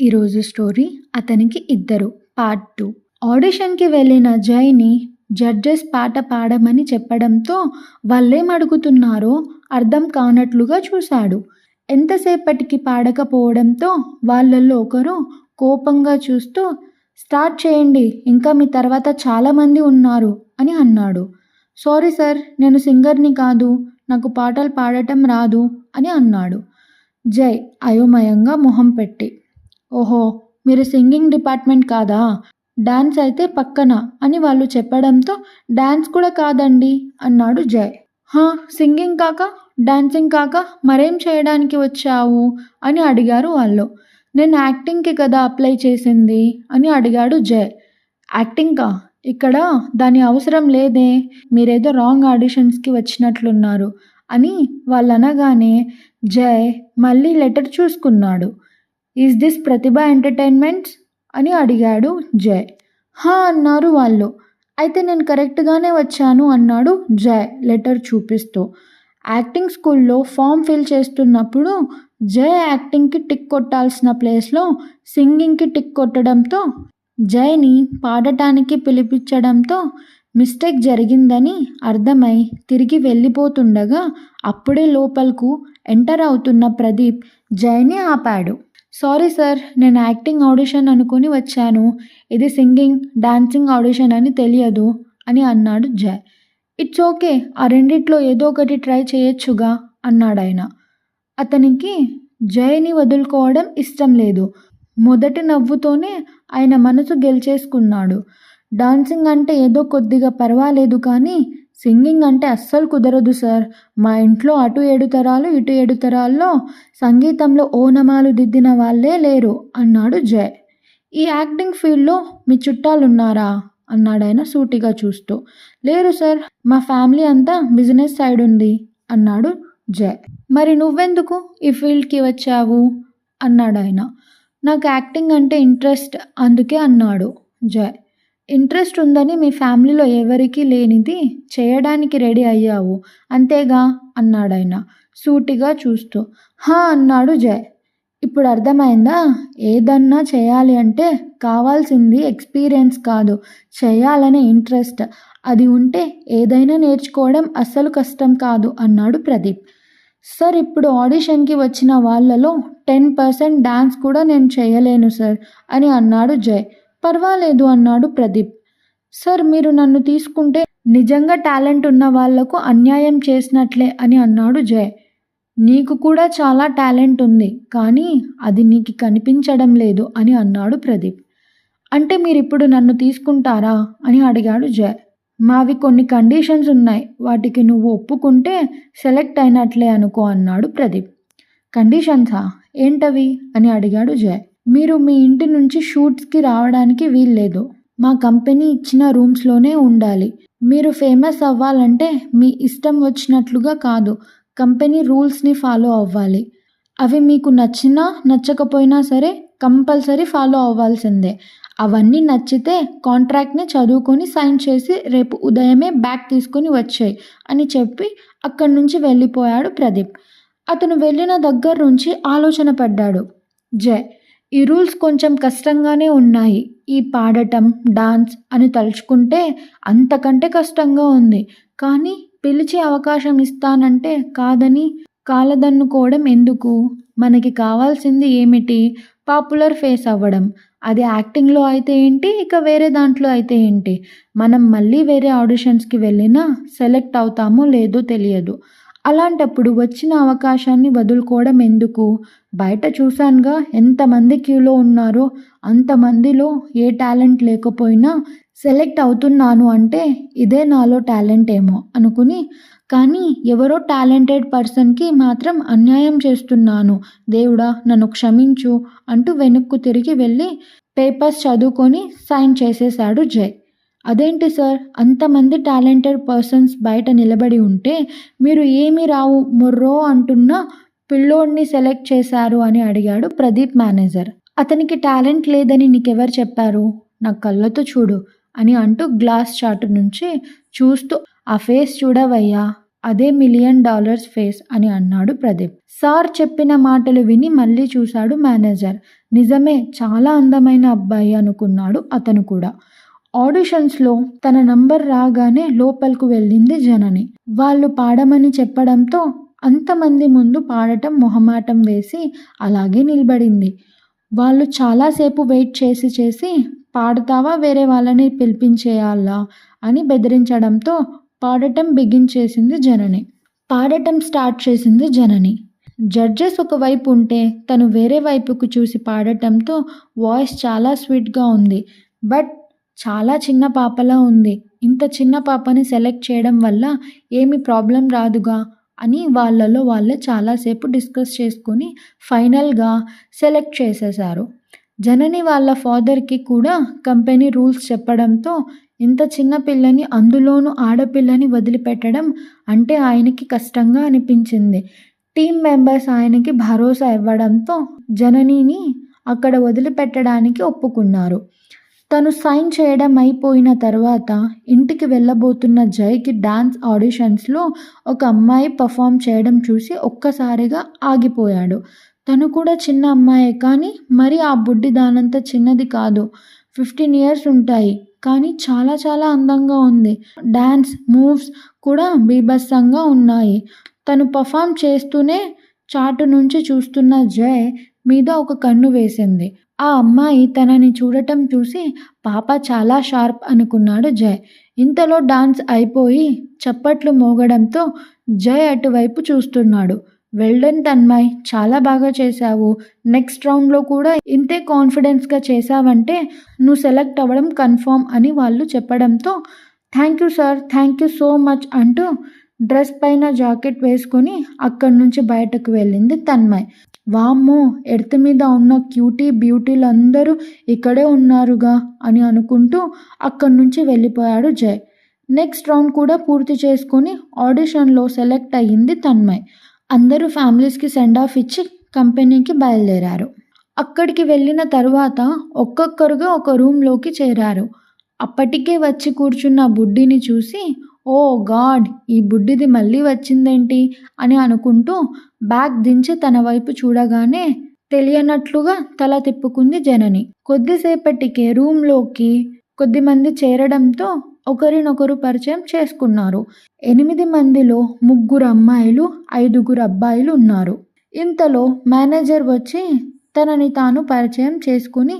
ఈరోజు స్టోరీ అతనికి ఇద్దరు పార్ట్ టూ. ఆడిషన్కి వెళ్ళిన జైని జడ్జెస్ పాట పాడమని చెప్పడంతో వాళ్ళేం అడుగుతున్నారో అర్థం కానట్లుగా చూశాడు. ఎంతసేపటికి పాడకపోవడంతో వాళ్ళల్లో ఒకరు కోపంగా చూస్తూ స్టార్ట్ చేయండి ఇంకా మీ తర్వాత చాలామంది ఉన్నారు అని అన్నాడు. సారీ సార్ నేను సింగర్ని కాదు నాకు పాటలు పాడటం రాదు అని అన్నాడు. జై అయోమయంగా మొహం పెట్టి. ఓహో మీరు సింగింగ్ డిపార్ట్మెంట్ కాదా? డాన్స్ అయితే పక్కన అని వాళ్ళు చెప్పడంతో డాన్స్ కూడా కాదండి అన్నాడు జై హా సింగింగ్ కాక డాన్సింగ్ కాక మరేం చేయడానికి వచ్చావు? అని అడిగారు వాళ్ళు. నేను యాక్టింగ్కి కదా అప్లై చేసింది? అని అడిగాడు జై యాక్టింగ్కా? ఇక్కడ దాని అవసరం లేదే. మీరేదో రాంగ్ ఆడిషన్స్కి వచ్చినట్లున్నారు అని వాళ్ళు అనగానే జై మళ్ళీ లెటర్ చూసుకున్నాడు. ఈజ్ దిస్ ప్రతిభ ఎంటర్టైన్మెంట్స్ అని అడిగాడు జై. హా అన్నారు వాళ్ళు. అయితే నేను కరెక్ట్గానే వచ్చాను అన్నాడు జై లెటర్ చూపిస్తూ. యాక్టింగ్ స్కూల్లో ఫామ్ ఫిల్ చేస్తున్నప్పుడు జై యాక్టింగ్కి టిక్ కొట్టాల్సిన ప్లేస్లో సింగింగ్కి టిక్ కొట్టడంతో జైని పాడటానికి పిలిపించడంతో మిస్టేక్ జరిగిందని అర్థమై తిరిగి వెళ్ళిపోతుండగా అప్పుడే లోపలకు ఎంటర్ అవుతున్న ప్రదీప్ జైని ఆపాడు. సారీ సార్ నేను యాక్టింగ్ ఆడిషన్ అనుకుని వచ్చాను. ఇది సింగింగ్ డాన్సింగ్ ఆడిషన్ అని తెలియదు అని అన్నాడు జై. ఇట్స్ ఓకే ఆ రెండిట్లో ఏదో ఒకటి ట్రై చేయొచ్చుగా అన్నాడు ఆయన అతనికి జైని వదులుకోవడం ఇష్టం లేదు. మొదటి నవ్వుతోనే ఆయన మనసు గెలిచేసుకున్నాడు. డాన్సింగ్ అంటే ఏదో కొద్దిగా పర్వాలేదు కానీ సింగింగ్ అంటే అస్సలు కుదరదు సార్. మా ఇంట్లో అటు ఏడు తరాలు ఇటు ఏడు తరాల్లో సంగీతంలో ఓనమాలు దిద్దిన వాళ్ళే లేరు. అన్నాడు జయ్. ఈ యాక్టింగ్ ఫీల్డ్లో మీ చుట్టాలున్నారా? అన్నాడు సూటిగా చూస్తూ. లేరు సార్ మా ఫ్యామిలీ అంతా బిజినెస్ సైడ్ ఉంది అన్నాడు జయ్. మరి నువ్వెందుకు ఈ ఫీల్డ్కి వచ్చావు? అన్నాడు ఆయన నాకు యాక్టింగ్ అంటే ఇంట్రెస్ట్ అందుకే అన్నాడు జయ్. ఇంట్రెస్ట్ ఉందని మీ ఫ్యామిలీలో ఎవరికీ లేనిది చేయడానికి రెడీ అయ్యావు. అంతేగా? అన్నాడాయన. సూటిగా చూస్తూ. హా అన్నాడు జయ్. ఇప్పుడు అర్థమైందా? ఏదన్నా చేయాలి అంటే కావాల్సింది ఎక్స్పీరియన్స్ కాదు. చేయాలనే ఇంట్రెస్ట్. అది ఉంటే ఏదైనా నేర్చుకోవడం అస్సలు కష్టం కాదు అన్నాడు ప్రదీప్. సార్ ఇప్పుడు ఆడిషన్కి వచ్చిన వాళ్ళలో టెన్ పర్సెంట్ డ్యాన్స్ కూడా నేను చేయలేను సార్ అని అన్నాడు జయ్. పర్వాలేదు అన్నాడు ప్రదీప్. సార్ మీరు నన్ను తీసుకుంటే నిజంగా టాలెంట్ ఉన్న వాళ్ళకు అన్యాయం చేసినట్లే అని అన్నాడు జయ్. నీకు కూడా చాలా టాలెంట్ ఉంది కానీ అది నీకు కనిపించడం లేదు అని అన్నాడు ప్రదీప్. అంటే మీరిప్పుడు నన్ను తీసుకుంటారా అని అడిగాడు జయ్. మావి కొన్ని కండిషన్స్ ఉన్నాయి వాటికి నువ్వు ఒప్పుకుంటే సెలెక్ట్ అయినట్లే అనుకో అన్నాడు ప్రదీప్. కండిషన్సా? ఏంటవి? అని అడిగాడు జయ్. మీరు మీ ఇంటి నుంచి షూట్స్కి రావడానికి వీల్లేదు. మా కంపెనీ ఇచ్చిన రూమ్స్లోనే ఉండాలి. మీరు ఫేమస్ అవ్వాలంటే మీ ఇష్టం వచ్చినట్లుగా కాదు. కంపెనీ రూల్స్ని ఫాలో అవ్వాలి. అవి మీకు నచ్చినా నచ్చకపోయినా సరే కంపల్సరీ ఫాలో అవ్వాల్సిందే. అవన్నీ నచ్చితే కాంట్రాక్ట్ని చదువుకొని సైన్ చేసి రేపు ఉదయమే బ్యాగ్ తీసుకొని వచ్చాయి అని చెప్పి అక్కడి నుంచి వెళ్ళిపోయాడు ప్రదీప్. అతను వెళ్ళిన దగ్గర నుంచి ఆలోచన పడ్డాడు. జయ్ ఈ రూల్స్ కొంచెం కష్టంగానే ఉన్నాయి. ఈ పాడటం డాన్స్ అని తలుచుకుంటే అంతకంటే కష్టంగా ఉంది. కానీ పిలిచే అవకాశం ఇస్తానంటే కాదని కాలదన్నుకోవడం ఎందుకు? మనకి కావాల్సింది ఏమిటి? పాపులర్ ఫేస్ అవ్వడం. అది యాక్టింగ్లో అయితే ఏంటి? ఇక వేరే దాంట్లో అయితే ఏంటి? మనం మళ్ళీ వేరే ఆడిషన్స్కి వెళ్ళినా సెలెక్ట్ అవుతామో లేదో తెలియదు. అలాంటప్పుడు వచ్చిన అవకాశాన్ని వదులుకోవడం ఎందుకు? బయట చూశానుగా ఎంతమంది క్యూలో ఉన్నారో అంతమందిలో ఏ టాలెంట్ లేకపోయినా సెలెక్ట్ అవుతున్నాను అంటే ఇదే నాలో టాలెంట్ ఏమో అనుకుని కానీ ఎవరో టాలెంటెడ్ పర్సన్కి మాత్రం అన్యాయం చేస్తున్నాను. దేవుడా నన్ను క్షమించు అంటూ వెనక్కు తిరిగి వెళ్ళి పేపర్స్ చదువుకొని సైన్ చేసేశాడు జై. అదేంటి సార్? అంతమంది టాలెంటెడ్ పర్సన్స్ బయట నిలబడి ఉంటే మీరు ఏమి రావు మొర్రో అంటున్న పిల్లోడిని సెలెక్ట్ చేశారు అని అడిగాడు ప్రదీప్ మేనేజర్. అతనికి టాలెంట్ లేదని నీకెవరు చెప్పారు? నా కళ్ళతో చూడు అని అంటూ గ్లాస్ చాటు నుంచి చూస్తూ ఆ ఫేస్ చూడవయ్యా అదే మిలియన్ డాలర్స్ ఫేస్ అని అన్నాడు ప్రదీప్. సార్ చెప్పిన మాటలు విని మళ్ళీ చూశాడు మేనేజర్. నిజమే చాలా అందమైన అబ్బాయి అనుకున్నాడు అతను కూడా. ఆడిషన్స్లో తన నంబర్ రాగానే లోపలికి వెళ్ళింది జనని. వాళ్ళు పాడమని చెప్పడంతో అంతమంది ముందు పాడటం మొహమాటం వేసి అలాగే నిలబడింది. వాళ్ళు చాలాసేపు వెయిట్ చేసి చేసి పాడతావా? వేరే వాళ్ళని పిలిపించేయాలా? అని బెదిరించడంతో పాడటం బిగించేసింది జనని. పాడటం స్టార్ట్ చేసింది జనని. జడ్జెస్ ఒకవైపు ఉంటే తను వేరే వైపుకు చూసి పాడటంతో వాయిస్ చాలా స్వీట్గా ఉంది. బట్ చాలా చిన్న పాపలా ఉంది. ఇంత చిన్న పాపని సెలెక్ట్ చేయడం వల్ల ఏమి ప్రాబ్లం రాదుగా అని వాళ్ళలో వాళ్ళే చాలాసేపు డిస్కస్ చేసుకొని ఫైనల్గా సెలెక్ట్ చేసేశారు. జనని వాళ్ళ ఫాదర్కి కూడా కంపెనీ రూల్స్ చెప్పడంతో ఇంత చిన్న పిల్లని అందులోనూ ఆడపిల్లని వదిలిపెట్టడం అంటే ఆయనకి కష్టంగా అనిపించింది. టీం మెంబర్స్ ఆయనకి భరోసా ఇవ్వడంతో జననిని అక్కడ వదిలిపెట్టడానికి ఒప్పుకున్నారు. తను సైన్ చేయడం అయిపోయిన తర్వాత ఇంటికి వెళ్ళబోతున్న జైకి డాన్స్ ఆడిషన్స్లో ఒక అమ్మాయి పర్ఫామ్ చేయడం చూసి ఒక్కసారిగా ఆగిపోయాడు. తను కూడా చిన్న అమ్మాయే కానీ మరి ఆ బుడ్డి దానంత చిన్నది కాదు. ఫిఫ్టీన్ ఇయర్స్ ఉంటాయి కానీ చాలా చాలా అందంగా ఉంది. డ్యాన్స్ మూవ్స్ కూడా బీభత్సంగా ఉన్నాయి. తను పర్ఫామ్ చేస్తూనే చాటు నుంచి చూస్తున్న జయ్ మీద ఒక కన్ను వేసింది. ఆ అమ్మాయి తనని చూడటం చూసి పాప చాలా షార్ప్ అనుకున్నాడు జయ్. ఇంతలో డాన్స్ అయిపోయి చప్పట్లు మోగడంతో జయ్ అటువైపు చూస్తున్నాడు. వెల్డన్ తన్మయ్ చాలా బాగా చేశావు. నెక్స్ట్ రౌండ్లో కూడా ఇంతే కాన్ఫిడెన్స్గా చేశావంటే నువ్వు సెలెక్ట్ అవ్వడం కన్ఫర్మ్ అని వాళ్ళు చెప్పడంతో thank you sir thank you so much అంటూ డ్రెస్ పైన జాకెట్ వేసుకొని అక్కడి నుంచి బయటకు వెళ్ళింది తన్మయ్. వామ్మో ఎర్త్ మీద ఉన్న క్యూటీ బ్యూటీలు అందరూ ఇక్కడే ఉన్నారుగా అని అనుకుంటూ అక్కడి నుంచి వెళ్ళిపోయాడు జయ్. నెక్స్ట్ రౌండ్ కూడా పూర్తి చేసుకొని ఆడిషన్లో సెలెక్ట్ అయ్యింది తన్మయ్. అందరూ ఫ్యామిలీస్కి సెండ్ ఆఫ్ ఇచ్చి కంపెనీకి బయలుదేరారు. అక్కడికి వెళ్ళిన తర్వాత ఒక్కొక్కరుగా ఒక రూమ్లోకి చేరారు. అప్పటికే వచ్చి కూర్చున్న బుడ్డిని చూసి ఓ గాడ్ ఈ బుడ్డిది మళ్ళీ వచ్చిందేంటి? అని అనుకుంటూ బ్యాగ్ దించి తన వైపు చూడగానే తెలియనట్లుగా తల తిప్పుకుంది జనని. కొద్దిసేపటికే రూమ్లోకి కొద్దిమంది చేరడంతో ఒకరినొకరు పరిచయం చేసుకున్నారు. ఎనిమిది మందిలో ముగ్గురు అమ్మాయిలు ఐదుగురు అబ్బాయిలు ఉన్నారు. ఇంతలో మేనేజర్ వచ్చి తనని తాను పరిచయం చేసుకుని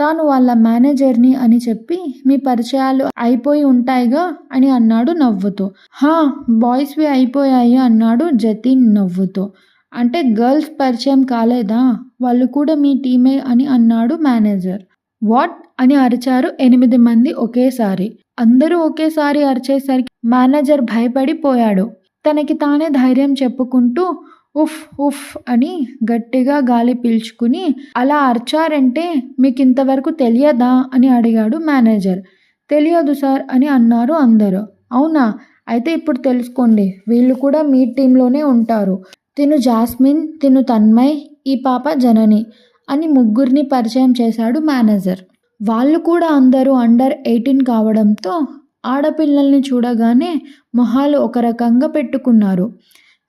తాను వాళ్ళ మేనేజర్ని అని చెప్పి మీ పరిచయాలు అయిపోయి ఉంటాయిగా? అని అన్నాడు నవ్వుతూ. హా బాయ్స్వి అయిపోయాయి అన్నాడు జతిన్ నవ్వుతూ. అంటే గర్ల్స్ పరిచయం కాలేదా? వాళ్ళు కూడా మీ టీమే అని అన్నాడు మేనేజర్. వాట్? అని అరిచారు ఎనిమిది మంది ఒకేసారి. అందరూ ఒకేసారి అరిచేసరికి మేనేజర్ భయపడిపోయాడు. తనకి తానే ధైర్యం చెప్పుకుంటూ ఉఫ్ ఉఫ్ అని గట్టిగా గాలి పీల్చుకుని అలా అర్చారంటే మీకు ఇంతవరకు తెలియదా అని అడిగాడు మేనేజర్. తెలియదు సార్ అని అన్నారు అందరూ. అవునా? అయితే ఇప్పుడు తెలుసుకోండి. వీళ్ళు కూడా మీ టీంలోనే ఉంటారు. తిను జాస్మిన్ తిను తన్మయ్ ఈ పాప జనని అని ముగ్గురిని పరిచయం చేశాడు మేనేజర్. వాళ్ళు కూడా అందరూ అండర్ ఎయిటీన్ కావడంతో ఆడపిల్లల్ని చూడగానే మొహాలు ఒక రకంగా పెట్టుకున్నారు.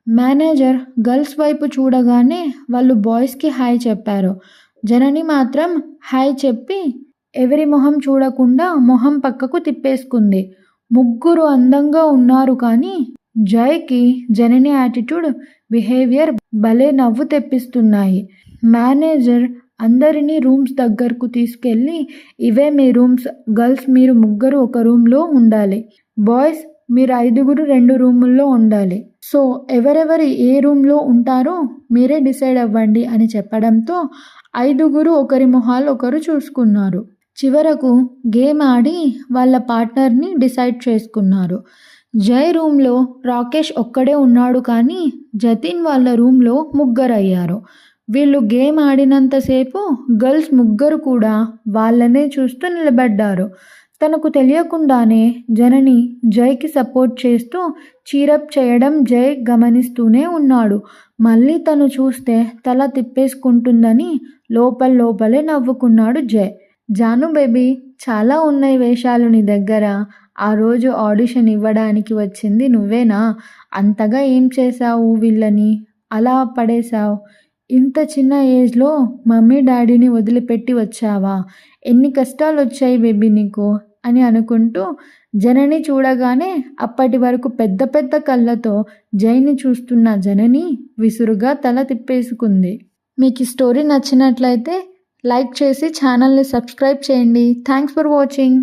మేనేజర్ గర్ల్స్ వైపు చూడగానే వాళ్ళు బాయ్స్కి హాయ్ చెప్పారు. జనని మాత్రం హాయ్ చెప్పి ఎవరి మొహం చూడకుండా మొహం పక్కకు తిప్పేసుకుంది. ముగ్గురు అందంగా ఉన్నారు కానీ జయ్కి జనని యాటిట్యూడ్ బిహేవియర్ భలే నవ్వు తెప్పిస్తున్నాయి. మేనేజర్ అందరినీ రూమ్స్ దగ్గరకు తీసుకెళ్ళి ఇవే మీ రూమ్స్ గర్ల్స్ మీరు ముగ్గురు ఒక రూమ్లో ఉండాలి. బాయ్స్ మీరు ఐదుగురు రెండు రూముల్లో ఉండాలి. సో ఎవరెవరు ఏ రూమ్లో ఉంటారో మీరే డిసైడ్ అవ్వండి అని చెప్పడంతో ఐదుగురు ఒకరి మొహాలు ఒకరు చూసుకున్నారు. చివరకు గేమ్ ఆడి వాళ్ళ పార్ట్నర్ని డిసైడ్ చేసుకున్నారు. జై రూమ్లో రాకేష్ ఒక్కడే ఉన్నాడు కానీ జతిన్ వాళ్ళ రూమ్లో ముగ్గురయ్యారు. వీళ్ళు గేమ్ ఆడినంతసేపు గర్ల్స్ ముగ్గురు కూడా వాళ్ళనే చూస్తూ నిలబడ్డారు. తనకు తెలియకుండానే జనని జైకి సపోర్ట్ చేస్తూ చీరప్ చేయడం జై గమనిస్తూనే ఉన్నాడు. మళ్ళీ తను చూస్తే తల తిప్పేసుకుంటుందని లోపల లోపలే నవ్వుకున్నాడు జై. జాను బేబీ చాలా ఉన్నాయి వేషాలు నీ దగ్గర. ఆ రోజు ఆడిషన్ ఇవ్వడానికి వచ్చింది నువ్వేనా? అంతగా ఏం చేశావు వీళ్ళని? అలా పడేశావు? ఇంత చిన్న ఏజ్లో మమ్మీ డాడీని వదిలిపెట్టి వచ్చావా? ఎన్ని కష్టాలు వచ్చాయి బేబీ నీకు? అని అనుకుంటూ జనని చూడగానే అప్పటి వరకు పెద్ద పెద్ద కళ్ళతో జైని చూస్తున్న జనని విసురుగా తల తిప్పేసుకుంది. మీకు ఈ స్టోరీ నచ్చినట్లయితే లైక్ చేసి ఛానల్ని సబ్స్క్రైబ్ చేయండి. Thanks for watching.